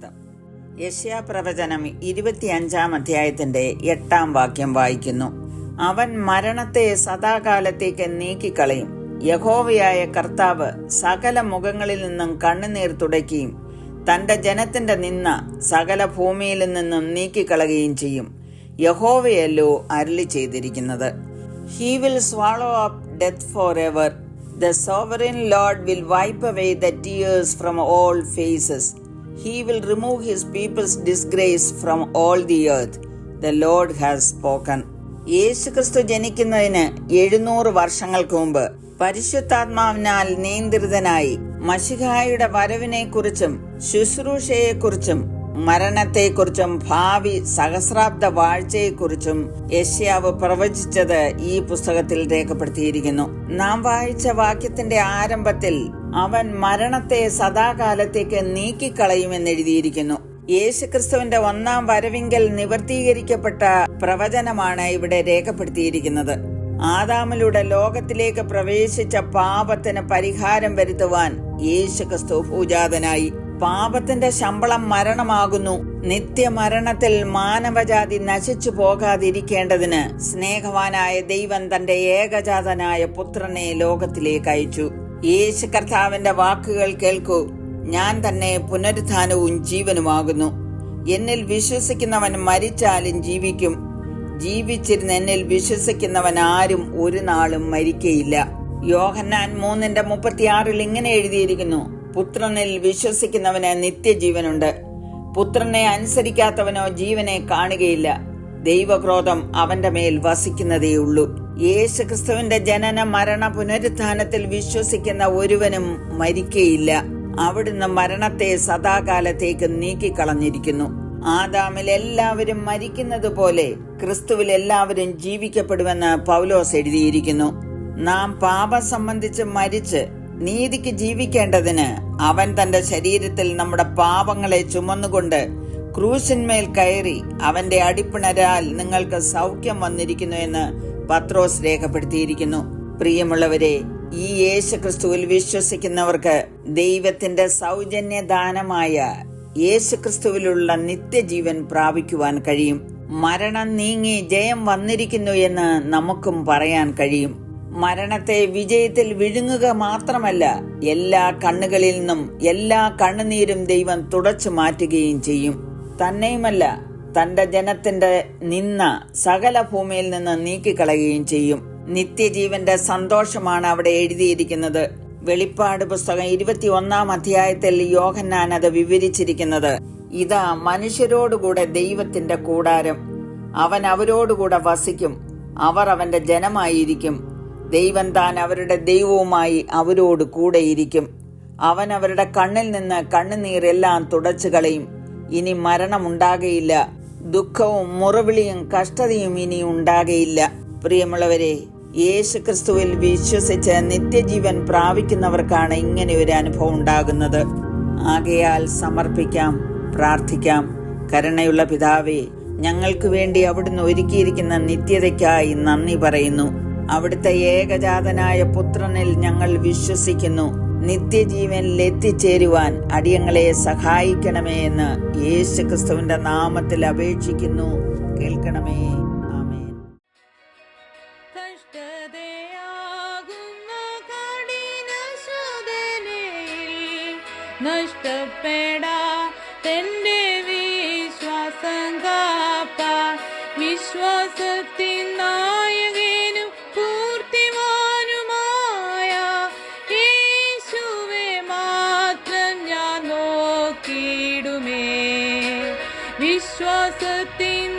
സുഭാഷിതം യശ്യാപ്രവചനം ഇരുപത്തിയഞ്ചാം അധ്യായത്തിന്റെ എട്ടാം വാക്യം വായിക്കുന്നു. അവൻ മരണത്തെ സദാകാലത്തേക്ക് നീക്കിക്കളയും. യഹോവയായ കർത്താവ് സകല മുഖങ്ങളിൽ നിന്നും കണ്ണുനീർ തുടയ്ക്കുകയും തന്റെ ജനത്തിന്റെ നിന്ന സകല ഭൂമിയിൽ നിന്നും നീക്കിക്കളയുകയും ചെയ്യും. യഹോവയല്ലോ അരുളി ചെയ്തിരിക്കുന്നത്. He will swallow up death for ever The sovereign Lord will wipe away the tears from all faces. He will remove his people's disgrace from all the earth. The Lord has spoken. യേശുക്രിസ്തു ജനിക്കുന്നതിന് എഴുന്നൂറ് വർഷങ്ങൾക്ക് മുമ്പ് പരിശുദ്ധാത്മാവിനാൽ നിയന്ത്രിതനായി മഷിഹായുടെ വരവിനെക്കുറിച്ചും ശുശ്രൂഷയെക്കുറിച്ചും മരണത്തെക്കുറിച്ചും ഭാവി സഹസ്രാബ്ദ വാഴ്ചയെക്കുറിച്ചും യശ്യാവ് പ്രവചിച്ചത് ഈ പുസ്തകത്തിൽ രേഖപ്പെടുത്തിയിരിക്കുന്നു. നാം വായിച്ച വാക്യത്തിന്റെ ആരംഭത്തിൽ അവൻ മരണത്തെ സദാകാലത്തേക്ക് നീക്കിക്കളയുമെന്ന് എഴുതിയിരിക്കുന്നു യേശുക്രിസ്തുവിന്റെ ഒന്നാം വരവിങ്കൽ നിവർത്തീകരിക്കപ്പെട്ട പ്രവചനമാണ് ഇവിടെ രേഖപ്പെടുത്തിയിരിക്കുന്നത്. ആദാമിലൂടെ ലോകത്തിലേക്ക് പ്രവേശിച്ച പാപത്തിന് പരിഹാരം വരുത്തുവാൻ യേശുക്രിസ്തു പൂജാതനായി. പാപത്തിന്റെ ശമ്പളം മരണമാകുന്നു. നിത്യമരണത്തിൽ മാനവജാതി നശിച്ചു പോകാതിരിക്കേണ്ടതിന് സ്നേഹവാനായ ദൈവം തന്റെ ഏകജാതനായ പുത്രനെ ലോകത്തിലേക്ക് അയച്ചു. യേശു കർത്താവിന്റെ വാക്കുകൾ കേൾക്കൂ. ഞാൻ തന്നെ പുനരുത്ഥാനവും ജീവനുമാകുന്നു. എന്നിൽ വിശ്വസിക്കുന്നവൻ മരിച്ചാലും ജീവിക്കും. ജീവിച്ചിരുന്ന് എന്നിൽ വിശ്വസിക്കുന്നവൻ ആരും ഒരു നാളും മരിക്കയില്ല. യോഹന്നാൻ മൂന്നിന്റെ മുപ്പത്തിയാറിൽ ഇങ്ങനെ എഴുതിയിരിക്കുന്നു. പുത്രനിൽ വിശ്വസിക്കുന്നവന് നിത്യജീവനുണ്ട്. പുത്രനെ അനുസരിക്കാത്തവനോ ജീവനെ കാണുകയില്ല. ദൈവക്രോധം അവന്റെ മേൽ വസിക്കുന്നതേയുള്ളൂ. യേശുക്രിസ്തുവിന്റെ ജനന മരണ പുനരുത്ഥാനത്തിൽ വിശ്വസിക്കുന്ന ഒരുവനും മരിക്കയില്ല. അവിടുന്ന് മരണത്തെ സദാകാലത്തേക്ക് നീക്കിക്കളഞ്ഞിരിക്കുന്നു. ആദാമിൽ എല്ലാവരും മരിക്കുന്നത് പോലെ ക്രിസ്തുവിൽ എല്ലാവരും ജീവിക്കപ്പെടുമെന്ന് പൗലോസ് എഴുതിയിരിക്കുന്നു. നാം പാപം സംബന്ധിച്ച് മരിച്ച് നീതിക്ക് ജീവിക്കേണ്ടതിന് അവൻ തന്റെ ശരീരത്തിൽ നമ്മുടെ പാപങ്ങളെ ചുമന്നുകൊണ്ട് ക്രൂശന്മേൽ കയറി അവന്റെ അടിപ്പിണരാൽ നിങ്ങൾക്ക് സൗഖ്യം വന്നിരിക്കുന്നു എന്ന് പത്രോസ് രേഖപ്പെടുത്തിയിരിക്കുന്നു. പ്രിയമുള്ളവരെ ഈ യേശു ക്രിസ്തുവിൽ വിശ്വസിക്കുന്നവർക്ക് ദൈവത്തിന്റെ സൗജന്യ ദാനമായ യേശു ക്രിസ്തുവിലുള്ള നിത്യജീവൻ പ്രാപിക്കുവാൻ കഴിയും. മരണം നീങ്ങി ജയം വന്നിരിക്കുന്നു എന്ന് നമുക്കും പറയാൻ കഴിയും. മരണത്തെ വിജയത്തിൽ വിഴുങ്ങുക മാത്രമല്ല എല്ലാ കണ്ണുകളിൽ നിന്നും എല്ലാ കണ്ണുനീരും ദൈവം തുടച്ചു മാറ്റുകയും ചെയ്യും. തന്നെയുമല്ല തന്റെ ജനത്തിന്റെ നിന്ന സകല ഭൂമിയിൽ നിന്ന് നീക്കിക്കളയുകയും ചെയ്യും. നിത്യജീവന്റെ സന്തോഷമാണ് അവിടെ എഴുതിയിരിക്കുന്നത്. വെളിപ്പാട് പുസ്തകം ഇരുപത്തി ഒന്നാം അധ്യായത്തിൽ യോഹന്നാൻ അത് വിവരിച്ചിരിക്കുന്നത്. ഇതാ മനുഷ്യരോടുകൂടെ ദൈവത്തിന്റെ കൂടാരം. അവൻ അവരോടുകൂടെ വസിക്കും. അവർ അവന്റെ ജനമായിരിക്കും. ദൈവം താൻ അവരുടെ ദൈവവുമായി അവരോട് കൂടെയിരിക്കും അവൻ അവരുടെ കണ്ണിൽ നിന്ന് കണ്ണുനീരെല്ലാം തുടച്ചു കളയും. ഇനി മരണമുണ്ടാകയില്ല ദുഃഖവും മുറവിളിയും കഷ്ടതയും ഇനി ഉണ്ടാകയില്ല. പ്രിയമുള്ളവരെ യേശു ക്രിസ്തുവിൽ വിശ്വസിച്ച് നിത്യജീവൻ പ്രാപിക്കുന്നവർക്കാണ് ഇങ്ങനെ ഒരു അനുഭവം ഉണ്ടാകുന്നത്. ആകയാൽ സമർപ്പിക്കാം പ്രാർത്ഥിക്കാം. കരുണയുള്ള പിതാവേ ഞങ്ങൾക്ക് വേണ്ടി അവിടുന്ന് ഒരുക്കിയിരിക്കുന്ന നിത്യതയ്ക്കായി നന്ദി പറയുന്നു. അവിടുത്തെ ഏകജാതനായ പുത്രനിൽ ഞങ്ങൾ വിശ്വസിക്കുന്നു. നിത്യജീവനിൽ എത്തിച്ചേരുവാൻ അടിയങ്ങളെ സഹായിക്കണമേ എന്ന് യേശുക്രിസ്തുവിന്റെ നാമത്തിൽ അപേക്ഷിക്കുന്നു. കേൾക്കണമേ. ആമേൻ. നഷ്ടപ്പെടാ തന്റെ വിശ്വാസത്തിൻ വിശ്വാസത്തിൻ